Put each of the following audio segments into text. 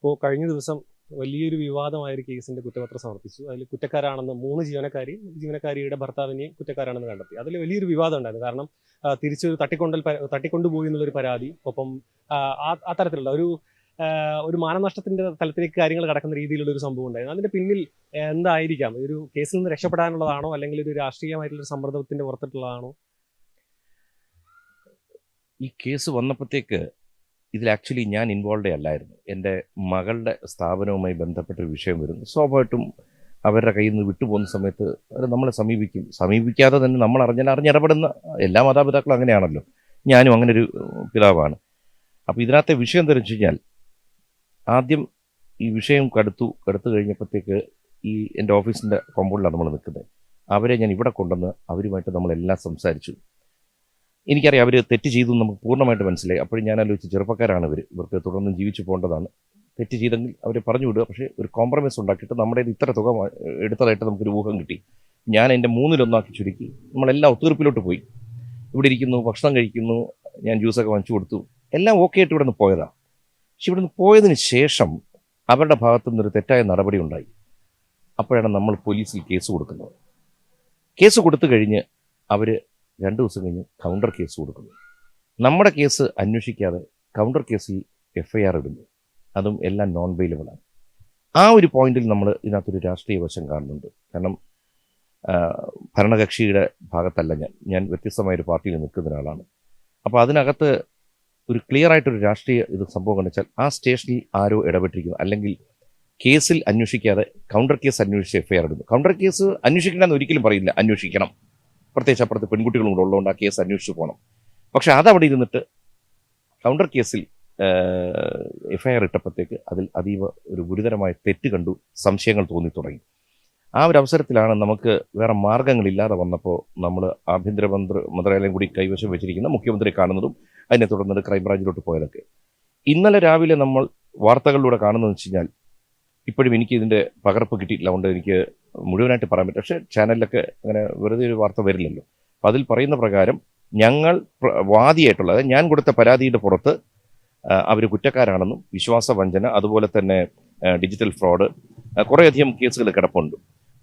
ഇപ്പോൾ കഴിഞ്ഞ ദിവസം വലിയൊരു വിവാദമായ ഒരു കേസിന്റെ കുറ്റപത്രം സമർപ്പിച്ചു. അതിൽ കുറ്റക്കാരാണെന്ന് മൂന്ന് ജീവനക്കാരി ജീവനക്കാരിയുടെ ഭർത്താവിനെയും കുറ്റക്കാരാണെന്ന് കണ്ടെത്തി. അതിൽ വലിയൊരു വിവാദം ഉണ്ടായിരുന്നു. കാരണം തിരിച്ചൊരു തിരിച്ച് തട്ടിക്കൊണ്ടൽ തട്ടിക്കൊണ്ടുപോയി എന്നുള്ളൊരു പരാതി ഒപ്പം ആ, തരത്തിലുള്ള ഒരു ഒരു മാനനഷ്ടത്തിന്റെ തലത്തിലേക്ക് കാര്യങ്ങൾ കടക്കുന്ന രീതിയിലുള്ള ഒരു സംഭവം ഉണ്ടായിരുന്നു. അതിന്റെ പിന്നിൽ എന്തായിരിക്കാം? ഒരു കേസിൽ നിന്ന് രക്ഷപ്പെടാനുള്ളതാണോ? അല്ലെങ്കിൽ ഒരു രാഷ്ട്രീയമായിട്ടുള്ള സമ്മർദ്ദത്തിന്റെ പുറത്തിട്ടുള്ളതാണോ? ഈ കേസ് വന്നപ്പോഴത്തേക്ക് ഇതിൽ ആക്ച്വലി ഞാൻ ഇൻവോൾവ് അല്ലായിരുന്നു. എന്റെ മകളുടെ സ്ഥാപനവുമായി ബന്ധപ്പെട്ട ഒരു വിഷയം വരുന്നു. സ്വാഭാവികമായിട്ടും അവരുടെ കയ്യിൽ നിന്ന് വിട്ടുപോകുന്ന സമയത്ത് അവർ നമ്മളെ സമീപിക്കും. സമീപിക്കാതെ തന്നെ നമ്മൾ അറിഞ്ഞാൽ അറിഞ്ഞിടപെടുന്ന എല്ലാ മാതാപിതാക്കളും അങ്ങനെയാണല്ലോ. ഞാനും അങ്ങനെ ഒരു പിതാവാണ്. അപ്പോൾ ഇതിനകത്തെ വിഷയം എന്താണെന്ന് വെച്ച് കഴിഞ്ഞാൽ ആദ്യം ഈ വിഷയം കടുത്തു കടുത്തു കഴിഞ്ഞപ്പോഴത്തേക്ക് ഈ എന്റെ ഓഫീസിന്റെ കോമ്പൗണ്ടിലാണ് നമ്മൾ നിൽക്കുന്നത്. അവരെ ഞാൻ ഇവിടെ കൊണ്ടുവന്ന് അവരുമായിട്ട് നമ്മളെല്ലാം സംസാരിച്ചു. എനിക്കറിയാം അവർ തെറ്റ് ചെയ്തു നമുക്ക് പൂർണമായിട്ട് മനസ്സിലായി. അപ്പോഴും ഞാൻ ആലോചിച്ച് ചെറുപ്പക്കാരാണ് ഇവർ ഇവർക്ക് തുടർന്നും ജീവിച്ചു പോകേണ്ടതാണ്. തെറ്റ് ചെയ്തെങ്കിൽ അവരെ പറഞ്ഞു വിടുക. പക്ഷേ ഒരു കോംപ്രമൈസ് ഉണ്ടാക്കിയിട്ട് നമ്മുടെ ഇത്ര തുക എടുത്തതായിട്ട് നമുക്കൊരു ഊഹം കിട്ടി. ഞാൻ എന്റെ മൂന്നിലൊന്നാക്കി ചുരുക്കി. നമ്മളെല്ലാം ഒത്തുതീർപ്പിലോട്ട് പോയി. ഇവിടെ ഇരിക്കുന്നു ഭക്ഷണം കഴിക്കുന്നു ഞാൻ ജ്യൂസൊക്കെ വാങ്ങിച്ചു കൊടുത്തു. എല്ലാം ഓക്കെ ആയിട്ട് ഇവിടെ നിന്ന് പോയതാണ് പക്ഷെ ഇവിടെ നിന്ന് പോയതിന് ശേഷം അവരുടെ ഭാഗത്തു നിന്നൊരു തെറ്റായ നടപടി ഉണ്ടായി. അപ്പോഴാണ് നമ്മൾ പോലീസിൽ കേസ് കൊടുക്കുന്നത്. കേസ് കൊടുത്തു കഴിഞ്ഞ് അവർ രണ്ട് ദിവസം കഴിഞ്ഞ് കൗണ്ടർ കേസ് കൊടുക്കുന്നു. നമ്മുടെ കേസ് അന്വേഷിക്കാതെ കൗണ്ടർ കേസിൽ എഫ് ഐ ആർ ഇടുന്നു. അതും എല്ലാം നോൺ വെയിലബിളാണ് ആ ഒരു പോയിന്റിൽ നമ്മൾ ഇതിനകത്തൊരു രാഷ്ട്രീയ വശം കാണുന്നുണ്ട്. കാരണം ഭരണകക്ഷിയുടെ ഭാഗത്തല്ല ഞാൻ. ഞാൻ വ്യത്യസ്തമായ ഒരു പാർട്ടിയിൽ നിൽക്കുന്ന ഒരാളാണ്. അപ്പോൾ അതിനകത്ത് ഒരു ക്ലിയർ ആയിട്ടൊരു രാഷ്ട്രീയ ഇത് സംഭവം കണ്ടെച്ചാൽ ആ സ്റ്റേഷനിൽ ആരോ ഇടപെട്ടിരിക്കുന്നു. അല്ലെങ്കിൽ കേസിൽ അന്വേഷിക്കാതെ കൗണ്ടർ കേസ് അന്വേഷിച്ച് എഫ് ഐ ആർ ഇടുന്നു. കൗണ്ടർ കേസ് അന്വേഷിക്കണമെന്ന് ഒരിക്കലും പറയില്ല അന്വേഷിക്കണം. പ്രത്യേകിച്ച് അപ്പുറത്ത് പെൺകുട്ടികളും കൂടെ ഉള്ളതുകൊണ്ട് ആ കേസ് അന്വേഷിച്ചു പോകണം. പക്ഷെ അതവിടെ ഇരുന്നിട്ട് കൗണ്ടർ കേസിൽ എഫ്ഐആർ ഇട്ടപ്പോഴത്തേക്ക് അതിൽ അതീവ ഒരു ഗുരുതരമായ തെറ്റ് കണ്ടു സംശയങ്ങൾ തോന്നി തുടങ്ങി. ആ ഒരു അവസരത്തിലാണ് നമുക്ക് വേറെ മാർഗങ്ങളില്ലാതെ വന്നപ്പോൾ നമ്മൾ ആഭ്യന്തരമന്ത്രി മന്ത്രാലയം കൂടി കൈവശം വെച്ചിരിക്കുന്ന മുഖ്യമന്ത്രി കാണുന്നതും അതിനെ തുടർന്നിട്ട് ക്രൈംബ്രാഞ്ചിലോട്ട് പോയതൊക്കെ. ഇന്നലെ രാവിലെ നമ്മൾ വാർത്തകളിലൂടെ കാണുന്നതെന്ന് വെച്ച് കഴിഞ്ഞാൽ ഇപ്പോഴും എനിക്ക് ഇതിന്റെ പകർപ്പ് കിട്ടിയിട്ടില്ല. അതുകൊണ്ട് എനിക്ക് മുഴുവനായിട്ട് പറയാൻ പറ്റും. പക്ഷേ ചാനലിലൊക്കെ അങ്ങനെ വെറുതെ ഒരു വാർത്ത വരില്ലല്ലോ. അപ്പം അതിൽ പറയുന്ന പ്രകാരം ഞങ്ങൾ വാദിയായിട്ടുള്ളത് ഞാൻ കൊടുത്ത പരാതിയുടെ പുറത്ത് അവർ കുറ്റക്കാരാണെന്നും വിശ്വാസ വഞ്ചന അതുപോലെ തന്നെ ഡിജിറ്റൽ ഫ്രോഡ് കുറേയധികം കേസുകൾ കിടപ്പുണ്ട്.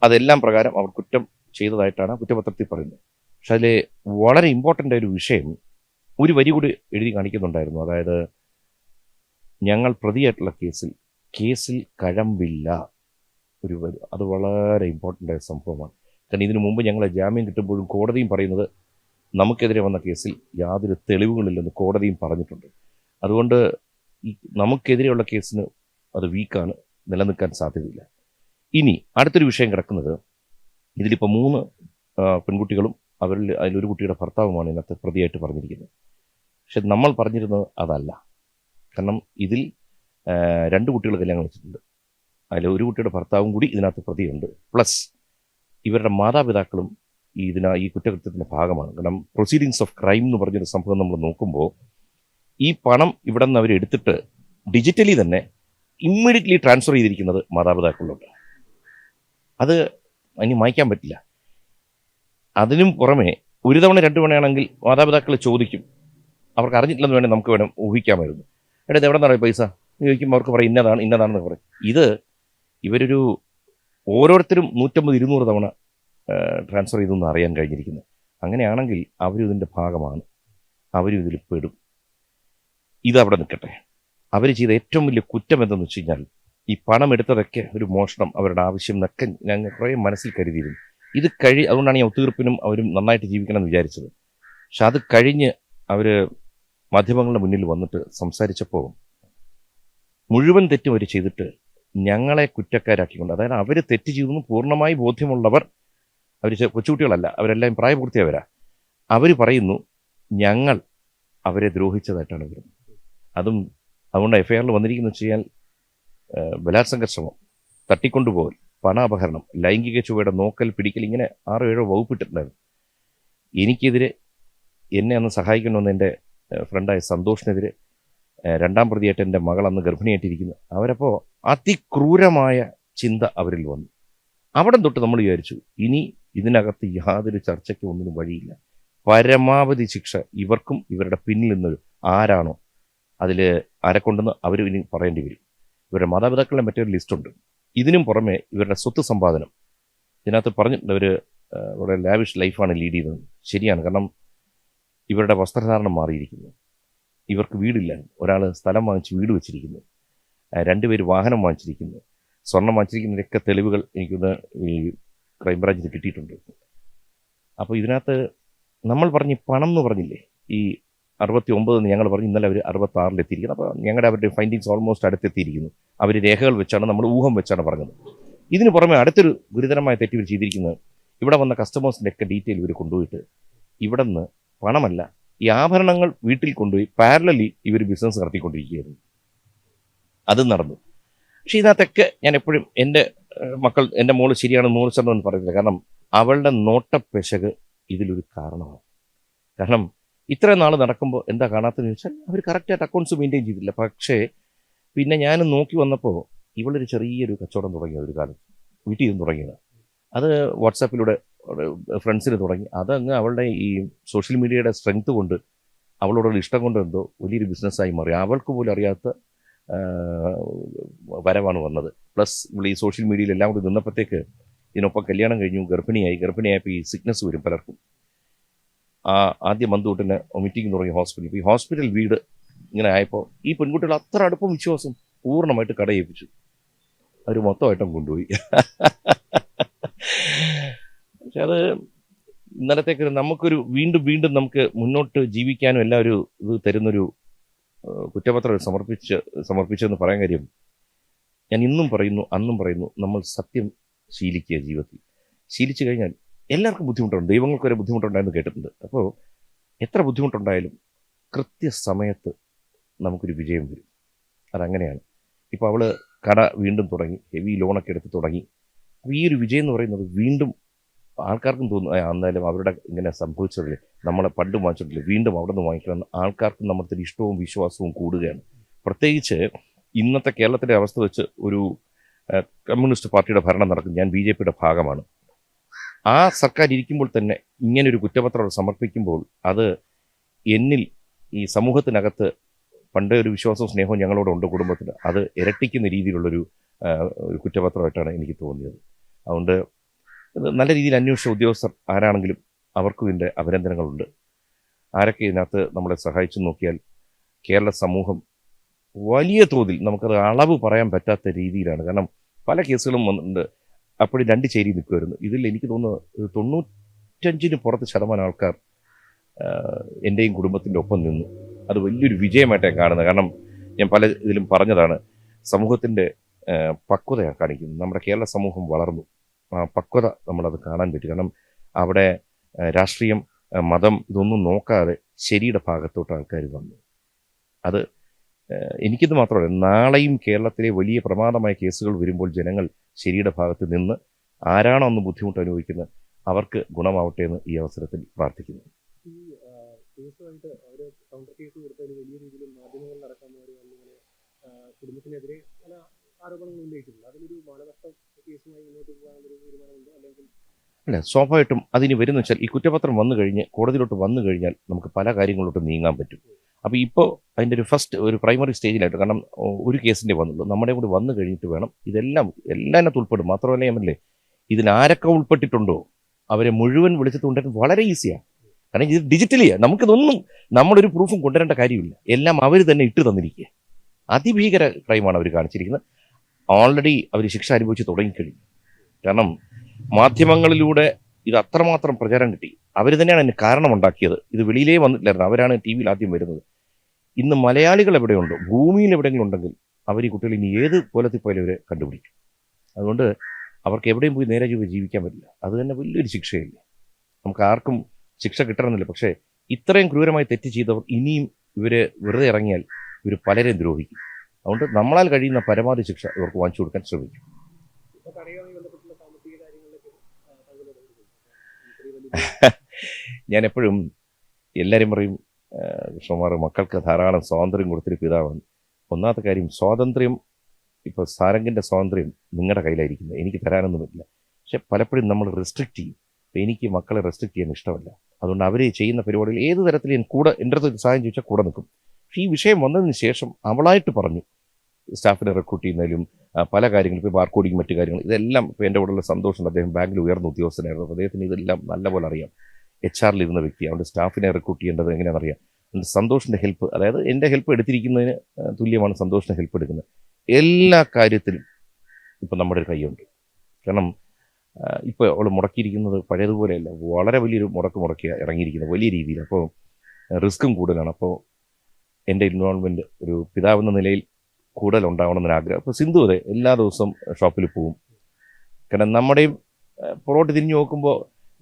അതെല്ലാം പ്രകാരം അവർ കുറ്റം ചെയ്തതായിട്ടാണ് കുറ്റപത്രത്തിൽ പറയുന്നത്. പക്ഷെ അതിൽ വളരെ ഇമ്പോർട്ടന്റ് ഒരു വിഷയം ഒരു വരി കൂടി എഴുതി കാണിക്കുന്നുണ്ടായിരുന്നു. അതായത് ഞങ്ങൾ പ്രതിയായിട്ടുള്ള കേസിൽ കേസിൽ കഴമ്പില്ല. ഒരു അത് വളരെ ഇമ്പോർട്ടന്റ് ആയ സംഭവമാണ്. കാരണം ഇതിനു മുമ്പ് ഞങ്ങളെ ജാമ്യം കിട്ടുമ്പോഴും കോടതിയും പറയുന്നത് നമുക്കെതിരെ വന്ന കേസിൽ യാതൊരു തെളിവുകളില്ലെന്ന് കോടതിയും പറഞ്ഞിട്ടുണ്ട്. അതുകൊണ്ട് ഈ നമുക്കെതിരെയുള്ള കേസിന് അത് വീക്കാണ് നിലനിൽക്കാൻ സാധ്യതയില്ല. ഇനി അടുത്തൊരു വിഷയം കിടക്കുന്നത് ഇതിലിപ്പോൾ മൂന്ന് പെൺകുട്ടികളും അവരിൽ അതിലൊരു കുട്ടിയുടെ ഭർത്താവുമാണ് ഇന്നത്തെ പ്രതിയായിട്ട് പറഞ്ഞിരിക്കുന്നത്. പക്ഷെ നമ്മൾ പറഞ്ഞിരുന്നത് അതല്ല. കാരണം ഇതിൽ രണ്ട് കുട്ടികൾ കല്യാണം കഴിച്ചിട്ടുണ്ട്. അതിൽ ഒരു കുട്ടിയുടെ ഭർത്താവും കൂടി ഇതിനകത്ത് പ്രതിയുണ്ട്. പ്ലസ് ഇവരുടെ മാതാപിതാക്കളും ഈ ഇതിന ഈ കുറ്റകൃത്യത്തിന്റെ ഭാഗമാണ്. കാരണം പ്രൊസീഡിങ്സ് ഓഫ് ക്രൈം എന്ന് പറഞ്ഞൊരു സംഭവം നമ്മൾ നോക്കുമ്പോൾ ഈ പണം ഇവിടെ നിന്ന് അവരെടുത്തിട്ട് ഡിജിറ്റലി തന്നെ ഇമ്മീഡിയറ്റ്ലി ട്രാൻസ്ഫർ ചെയ്തിരിക്കുന്നത് മാതാപിതാക്കളിലോട്ട് അത് ഇനി മായ്ക്കാൻ പറ്റില്ല. അതിനും പുറമെ ഒരു തവണ രണ്ട് തവണയാണെങ്കിൽ മാതാപിതാക്കൾ ചോദിക്കും. അവർക്ക് അറിഞ്ഞിട്ടില്ലെന്ന് വേണമെങ്കിൽ നമുക്ക് വേണം ഊഹിക്കാമായിരുന്നു. എടാ ഇത് എവിടെ നിന്നാണ് പൈസ? ചോദിക്കുമ്പോൾ അവർക്ക് പറയും ഇന്നതാണ് ഇന്നതാണെന്ന് പറയും. ഇത് ഇവരൊരു ഓരോരുത്തരും നൂറ്റമ്പത് ഇരുന്നൂറ് തവണ ട്രാൻസ്ഫർ ചെയ്തെന്ന് അറിയാൻ കഴിഞ്ഞിരിക്കുന്നു. അങ്ങനെയാണെങ്കിൽ അവരും ഇതിന്റെ ഭാഗമാണ്. അവരും ഇതിൽ പെടും. ഇതവിടെ നിൽക്കട്ടെ. അവർ ചെയ്ത ഏറ്റവും വലിയ കുറ്റം എന്തെന്ന് വെച്ച് കഴിഞ്ഞാൽ ഈ പണം എടുത്തതൊക്കെ ഒരു മോഷണം അവരുടെ ആവശ്യം എന്നൊക്കെ ഞങ്ങൾ കുറേ മനസ്സിൽ കരുതിയിരുന്നു. ഇത് കഴി അതുകൊണ്ടാണ് ഞാൻ ഒത്തുതീർപ്പിനും അവരും നന്നായിട്ട് ജീവിക്കണം എന്ന് വിചാരിച്ചത്. പക്ഷെ അത് കഴിഞ്ഞ് അവർ മാധ്യമങ്ങളുടെ മുന്നിൽ വന്നിട്ട് സംസാരിച്ചപ്പോൾ മുഴുവൻ തെറ്റും അവർ ചെയ്തിട്ട് ഞങ്ങളെ കുറ്റക്കാരാക്കിക്കൊണ്ട് അതായത് അവർ തെറ്റ് ചെയ്തെന്ന് പൂർണമായി ബോധ്യമുള്ളവർ അവർ കൊച്ചുകുട്ടികളല്ല അവരെല്ലാം പ്രായപൂർത്തിയായവരാ അവർ പറയുന്നു ഞങ്ങൾ അവരെ ദ്രോഹിച്ചതായിട്ടാണ് വരുന്നത്. അതും അതുകൊണ്ട് എഫ്ഐആറിൽ വന്നിരിക്കുന്നത് വെച്ച് കഴിഞ്ഞാൽ ബലാത്സംഗ ശ്രമം തട്ടിക്കൊണ്ടുപോകൽ പണാപഹരണം ലൈംഗിക ചുവയുടെ നോക്കൽ പിടിക്കൽ ഇങ്ങനെ ആറോ ഏഴോ വകുപ്പിട്ടിട്ടുണ്ടായിരുന്നു. എനിക്കെതിരെ എന്നെ അന്ന് സഹായിക്കണമെന്ന് എന്റെ ഫ്രണ്ടായ സന്തോഷിനെതിരെ രണ്ടാം പ്രതിയായിട്ട് എന്റെ മകൾ അന്ന് ഗർഭിണിയായിട്ടിരിക്കുന്നു. അവരപ്പോൾ അതിക്രൂരമായ ചിന്ത അവരിൽ വന്നു. അവിടെ തൊട്ട് നമ്മൾ വിചാരിച്ചു ഇനി ഇതിനകത്ത് യാതൊരു ചർച്ചയ്ക്ക് ഒന്നിനും വഴിയില്ല. പരമാവധി ശിക്ഷ ഇവർക്കും ഇവരുടെ പിന്നിൽ നിന്നൊരു ആരാണോ അതിൽ ആരെ കൊണ്ടെന്ന് അവർ ഇനി പറയേണ്ടി വരും. ഇവരുടെ മാതാപിതാക്കളുടെ മറ്റൊരു ലിസ്റ്റുണ്ട് ഇതിനും പുറമെ ഇവരുടെ സ്വത്ത് സമ്പാദനം. ഇതിനകത്ത് പറഞ്ഞിട്ടുണ്ട് അവർ വളരെ ലാവിഷ് ലൈഫാണ് ലീഡ് ചെയ്തത് ശരിയാണ് കാരണം ഇവരുടെ വസ്ത്രധാരണം മാറിയിരിക്കുന്നു. ഇവർക്ക് വീടില്ല. ഒരാൾ സ്ഥലം വാങ്ങിച്ച് വീട് വെച്ചിരിക്കുന്നു. ആ, രണ്ടുപേര് വാഹനം വാങ്ങിച്ചിരിക്കുന്നു. സ്വർണം വാങ്ങിച്ചിരിക്കുന്നതിന്റെയൊക്കെ തെളിവുകൾ എനിക്കൊന്ന് ഈ ക്രൈംബ്രാഞ്ചിൽ കിട്ടിയിട്ടുണ്ട്. അപ്പോൾ ഇതിനകത്ത് നമ്മൾ പറഞ്ഞ് പണം എന്ന് പറഞ്ഞില്ലേ ഈ അറുപത്തി ഒമ്പത് എന്ന് ഞങ്ങൾ പറഞ്ഞു ഇന്നലെ അവർ അറുപത്തി ആറിൽ എത്തിയിരിക്കുന്നു. അപ്പോൾ ഞങ്ങളുടെ അവരുടെ ഫൈൻഡിങ്സ് ഓൾമോസ്റ്റ് അടുത്തെത്തിയിരിക്കുന്നു. അവർ രേഖകൾ വെച്ചാണ് നമ്മൾ ഊഹം വെച്ചാണ് പറഞ്ഞത്. ഇതിന് പുറമെ അടുത്തൊരു ഗുരുതരമായ തെറ്റ് ഇവർ ചെയ്തിരിക്കുന്നത് ഇവിടെ വന്ന കസ്റ്റമേഴ്സിന്റെ ഒക്കെ ഡീറ്റെയിൽ ഇവർ കൊണ്ടുപോയിട്ട് ഇവിടെ നിന്ന് പണമല്ല ഈ ആഭരണങ്ങൾ വീട്ടിൽ കൊണ്ടുപോയി പാരലലി ഇവർ ബിസിനസ് നടത്തിക്കൊണ്ടിരിക്കുകയായിരുന്നു. അതും നടന്നു. പക്ഷേ ഇതിനകത്തൊക്കെ ഞാൻ എപ്പോഴും എന്റെ മക്കൾ എന്റെ മോൾ ശരിയാണ് നൂറ് ശതമാനം പറയുന്നത് കാരണം അവളുടെ നോട്ടപ്പെശക് ഇതിലൊരു കാരണമാണ്. കാരണം ഇത്രയും നാൾ നടക്കുമ്പോൾ എന്താ കാണാത്തതെന്ന് ചോദിച്ചാൽ അവർ കറക്റ്റായിട്ട് അക്കൗണ്ട്സ് മെയിന്റെയിൻ ചെയ്തില്ല. പക്ഷേ പിന്നെ ഞാൻ നോക്കി വന്നപ്പോൾ ഇവളൊരു ചെറിയൊരു കച്ചവടം തുടങ്ങിയത് ഒരു കാലം വീട്ടിൽ നിന്ന് തുടങ്ങിയത്. അത് വാട്സാപ്പിലൂടെ ഫ്രണ്ട്സിന് തുടങ്ങി. അതങ്ങ് അവളുടെ ഈ സോഷ്യൽ മീഡിയയുടെ സ്ട്രെങ്ത് കൊണ്ട് അവളോടുള്ള ഇഷ്ടം കൊണ്ട് എന്തോ വലിയൊരു ബിസിനസ്സായി മാറി. അവൾക്ക് പോലും അറിയാത്ത വരവാണ് വന്നത്. പ്ലസ് നമ്മൾ ഈ സോഷ്യൽ മീഡിയയിൽ എല്ലാം കൂടി നിന്നപ്പോഴത്തേക്ക് ഇതിനൊപ്പം കല്യാണം കഴിഞ്ഞു ഗർഭിണിയായി. ഗർഭിണിയായപ്പോൾ ഈ സിക്നസ് വരും പലർക്കും. ആ ആദ്യ മന്ത് തൊട്ടിന് മീറ്റിംഗ് തുടങ്ങി ഹോസ്പിറ്റൽ ഈ ഹോസ്പിറ്റൽ വീട് ഇങ്ങനെ ആയപ്പോൾ ഈ പെൺകുട്ടികൾ അത്ര അടുപ്പം വിശ്വാസം പൂർണമായിട്ട് കടയേപ്പിച്ചു. അവർ മൊത്തമായിട്ടും കൊണ്ടുപോയി. പക്ഷെ അത് ഇന്നലത്തേക്ക് നമുക്കൊരു വീണ്ടും വീണ്ടും നമുക്ക് മുന്നോട്ട് ജീവിക്കാനും എല്ലാം ഒരു ഇത് തരുന്നൊരു കുറ്റപത്രം സമർപ്പിച്ച് സമർപ്പിച്ചെന്ന് പറയാൻ കാര്യം ഞാൻ ഇന്നും പറയുന്നു അന്നും പറയുന്നു നമ്മൾ സത്യം ശീലിക്കുക ജീവിതത്തിൽ. ശീലിച്ചു കഴിഞ്ഞാൽ എല്ലാവർക്കും ബുദ്ധിമുട്ടുണ്ട്. ദൈവങ്ങൾക്ക് വരെ ബുദ്ധിമുട്ടുണ്ടായെന്ന് കേട്ടിട്ടുണ്ട്. അപ്പോൾ എത്ര ബുദ്ധിമുട്ടുണ്ടായാലും കൃത്യസമയത്ത് നമുക്കൊരു വിജയം വരും. അതങ്ങനെയാണ്. ഇപ്പോൾ അവൾ കട വീണ്ടും തുടങ്ങി ഹെവി ലോണൊക്കെ എടുത്ത് തുടങ്ങി. അപ്പോൾ ഈ ഒരു വിജയം എന്ന് പറയുന്നത് വീണ്ടും ആൾക്കാർക്കും തോന്നും "ആ, എന്നാലും അവരുടെ ഇങ്ങനെ സംഭവിച്ചതല്ലേ നമ്മളെ പണ്ട് വാങ്ങിച്ചിട്ടില്ലേ? വീണ്ടും അവിടെ നിന്ന് വാങ്ങിക്കണം. ആൾക്കാർക്കും നമ്മുടെ ഇഷ്ടവും വിശ്വാസവും കൂടുകയാണ്. പ്രത്യേകിച്ച് ഇന്നത്തെ കേരളത്തിലെ അവസ്ഥ വെച്ച് ഒരു കമ്മ്യൂണിസ്റ്റ് പാർട്ടിയുടെ ഭരണം നടക്കും ഞാൻ ബി ജെ പിയുടെ ഭാഗമാണ്. ആ സർക്കാർ ഇരിക്കുമ്പോൾ തന്നെ ഇങ്ങനെ ഒരു കുറ്റപത്രം സമർപ്പിക്കുമ്പോൾ അത് എന്നിൽ ഈ സമൂഹത്തിനകത്ത് പണ്ട് ഒരു വിശ്വാസവും സ്നേഹവും ഞങ്ങളോട് ഉണ്ട് കുടുംബത്തിന്. അത് ഇരട്ടിക്കുന്ന രീതിയിലുള്ളൊരു ഒരു കുറ്റപത്രമായിട്ടാണ് എനിക്ക് തോന്നിയത്. അതുകൊണ്ട് നല്ല രീതിയിൽ അന്വേഷിച്ച ഉദ്യോഗസ്ഥർ ആരാണെങ്കിലും അവർക്കും ഇതിന്റെ അഭിനന്ദനങ്ങളുണ്ട്. ആരൊക്കെ ഇതിനകത്ത് നമ്മളെ സഹായിച്ചു നോക്കിയാൽ കേരള സമൂഹം വലിയ തോതിൽ നമുക്കത് അളവ് പറയാൻ പറ്റാത്ത രീതിയിലാണ്. കാരണം പല കേസുകളും വന്നിട്ടുണ്ട്. അപ്പോഴും രണ്ട് ചേരി നിൽക്കുമായിരുന്നു ഇതിൽ എനിക്ക് തോന്നുന്നു തൊണ്ണൂറ്റഞ്ചിന് പുറത്ത് ശതമാനം ആൾക്കാർ എന്റെയും കുടുംബത്തിന്റെ ഒപ്പം നിന്നു. അത് വലിയൊരു വിജയമായിട്ടാണ് കാണുന്നത്. കാരണം ഞാൻ പല ഇതിലും പറഞ്ഞതാണ് സമൂഹത്തിന്റെ പക്വതയാണ് കാണിക്കുന്നത്. നമ്മുടെ കേരള സമൂഹം വളർന്നു. പക്വത നമ്മളത് കാണാൻ പറ്റും. കാരണം അവിടെ രാഷ്ട്രീയം മതം ഇതൊന്നും നോക്കാതെ ശരിയുടെ ഭാഗത്തോട്ട് ആൾക്കാർ വന്നു. അത് എനിക്കിത് മാത്രമല്ല നാളെയും കേരളത്തിലെ വലിയ പ്രമാദമായ കേസുകൾ വരുമ്പോൾ ജനങ്ങൾ ശരിയുടെ ഭാഗത്ത് നിന്ന് ആരാണോ അന്ന് ബുദ്ധിമുട്ട് അനുഭവിക്കുന്നത് അവർക്ക് ഗുണമാവട്ടെ എന്ന് ഈ അവസരത്തിൽ പ്രാർത്ഥിക്കുന്നു. കൗണ്ടർ കേസ് കൊടുത്തതിന് വലിയ രീതിയിൽ മാധ്യമങ്ങളിൽ നടക്കാൻ കുടുംബത്തിനെതിരെ പല ഒരു അല്ലെങ്കിൽ അല്ല സ്വാഭാവികമായിട്ടും അതിന് വരുന്ന വെച്ചാൽ ഈ കുറ്റപത്രം വന്നു കഴിഞ്ഞ് കോടതിയിലോട്ട് വന്നു കഴിഞ്ഞാൽ നമുക്ക് പല കാര്യങ്ങളിലോട്ട് നീങ്ങാൻ പറ്റും. അപ്പോൾ ഇപ്പോൾ അതിന്റെ ഒരു ഫസ്റ്റ് ഒരു പ്രൈമറി സ്റ്റേജിലായിട്ട് കാരണം ഒരു കേസിന്റെ വന്നുള്ളൂ. നമ്മുടെ കൂടി വന്നു കഴിഞ്ഞിട്ട് വേണം ഇതെല്ലാം എല്ലാം ഉൾപ്പെടും. മാത്രമല്ല എം എൽ എ ഇതിലാരൊക്കെ ഉൾപ്പെട്ടിട്ടുണ്ടോ അവരെ മുഴുവൻ വിളിച്ചിട്ട് കൊണ്ടുവരാൻ വളരെ ഈസിയാണ് കാരണം ഇത് ഡിജിറ്റലിയാണ് നമുക്കിതൊന്നും നമ്മളൊരു പ്രൂഫും കൊണ്ടുവരേണ്ട കാര്യമില്ല. എല്ലാം അവർ തന്നെ ഇട്ട് തന്നിരിക്കുക. അതിഭീകര ക്രൈമാണ് അവർ കാണിച്ചിരിക്കുന്നത്. ഓൾറെഡി അവർ ശിക്ഷ അനുഭവിച്ച് തുടങ്ങിക്കഴിഞ്ഞു. കാരണം മാധ്യമങ്ങളിലൂടെ ഇത് അത്രമാത്രം പ്രചാരം കിട്ടി. അവർ തന്നെയാണ് അതിന് കാരണമുണ്ടാക്കിയത്. ഇത് വെളിയിലേ വന്നിട്ടില്ലായിരുന്നു. അവരാണ് ടി വിയിൽ ആദ്യം വരുന്നത്. ഇന്ന് മലയാളികൾ എവിടെയുണ്ടോ ഭൂമിയിൽ എവിടെയെങ്കിലും ഉണ്ടെങ്കിൽ അവർ ഈ കുട്ടികൾ ഇനി ഏത് കോലത്തിൽ പോയാലും അവരെ കണ്ടുപിടിക്കും. അതുകൊണ്ട് അവർക്ക് എവിടെയും പോയി നേരെ ജീവിതം ജീവിക്കാൻ പറ്റില്ല. അത് തന്നെ വലിയൊരു ശിക്ഷയല്ലേ? നമുക്ക് ആർക്കും ശിക്ഷ കിട്ടണമെന്നില്ല. പക്ഷേ ഇത്രയും ക്രൂരമായി തെറ്റ് ചെയ്തവർ ഇനിയും ഇവരെ വെറുതെ ഇറങ്ങിയാൽ ഇവർ പലരെയും ദ്രോഹിക്കും. അതുകൊണ്ട് നമ്മളാൽ കഴിയുന്ന പരമാവധി ശിക്ഷ ഇവർക്ക് വാങ്ങിച്ചു കൊടുക്കാൻ ശ്രമിക്കും. ഞാൻ എപ്പോഴും എല്ലാവരും പറയും കൃഷ്ണമാർ മക്കൾക്ക് ധാരാളം സ്വാതന്ത്ര്യം കൊടുത്തൊരു പിതാവാണ് ഒന്നാമത്തെ കാര്യം സ്വാതന്ത്ര്യം ഇപ്പോൾ സാരംഗിന്റെ സ്വാതന്ത്ര്യം നിങ്ങളുടെ കയ്യിലായിരിക്കുന്നത് എനിക്ക് തരാനൊന്നുമില്ല. പക്ഷെ പലപ്പോഴും നമ്മൾ റെസ്ട്രിക്റ്റ് ചെയ്യും. അപ്പോൾ എനിക്ക് മക്കളെ റെസ്ട്രിക്റ്റ് ചെയ്യാൻ ഇഷ്ടമല്ല. അതുകൊണ്ട് അവർ ചെയ്യുന്ന പരിപാടിയിൽ ഏത് തരത്തിൽ ഞാൻ കൂടെ എന്റെ അടുത്ത് സഹായം ചോദിച്ചാൽ കൂടെ നിൽക്കും. പക്ഷേ ഈ വിഷയം വന്നതിന് ശേഷം അവളായിട്ട് പറഞ്ഞു സ്റ്റാഫിനെ റിക്രൂട്ട് ചെയ്യുന്നതിലും പല കാര്യങ്ങളും ഇപ്പോൾ ബാർക്കോഡിങ് മറ്റു കാര്യങ്ങൾ ഇതെല്ലാം ഇപ്പോൾ എന്റെ കൂടെയുള്ള സന്തോഷമുണ്ട് അദ്ദേഹം ബാങ്കിൽ ഉയർന്ന ഉദ്യോഗസ്ഥനായിരുന്നു. അദ്ദേഹത്തിന് ഇതെല്ലാം നല്ലപോലെ അറിയാം. എച്ച് ആറിൽ ഇരുന്ന വ്യക്തി അവന്റെ സ്റ്റാഫിനെ റിക്രൂട്ട് ചെയ്യേണ്ടത് എങ്ങനെയാണെന്ന് അറിയാം. അതുകൊണ്ട് സന്തോഷിന്റെ ഹെൽപ്പ് അതായത് എന്റെ ഹെൽപ്പ് എടുത്തിരിക്കുന്നതിന് തുല്യമാണ് സന്തോഷിന്റെ ഹെൽപ്പ് എടുക്കുന്നത്. എല്ലാ കാര്യത്തിലും ഇപ്പം നമ്മുടെ ഒരു കൈയുണ്ട്. കാരണം ഇപ്പോൾ അവൾ മുടക്കിയിരിക്കുന്നത് പഴയതുപോലെയല്ല. വളരെ വലിയൊരു മുടക്ക് മുടക്കിയ ഇറങ്ങിയിരിക്കുന്നത് വലിയ രീതിയിൽ. അപ്പോൾ റിസ്ക്കും കൂടുതലാണ്. അപ്പോൾ എന്റെ ഇൻവോൾവ്മെന്റ് ഒരു പിതാവെന്ന നിലയിൽ കൂടുതൽ ഉണ്ടാവണമെന്നൊരു ആഗ്രഹം അപ്പോൾ സിന്ധു അതെ എല്ലാ ദിവസവും ഷോപ്പിൽ പോവും. കാരണം നമ്മുടെയും പുറകോട്ട് തിരിഞ്ഞു നോക്കുമ്പോൾ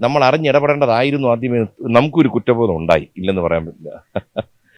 നമ്മൾ അറിഞ്ഞിടപെടേണ്ടതായിരുന്നു ആദ്യമേ നമുക്കൊരു കുറ്റബോധം ഉണ്ടായി. ഇല്ലെന്ന് പറയാൻ പറ്റില്ല.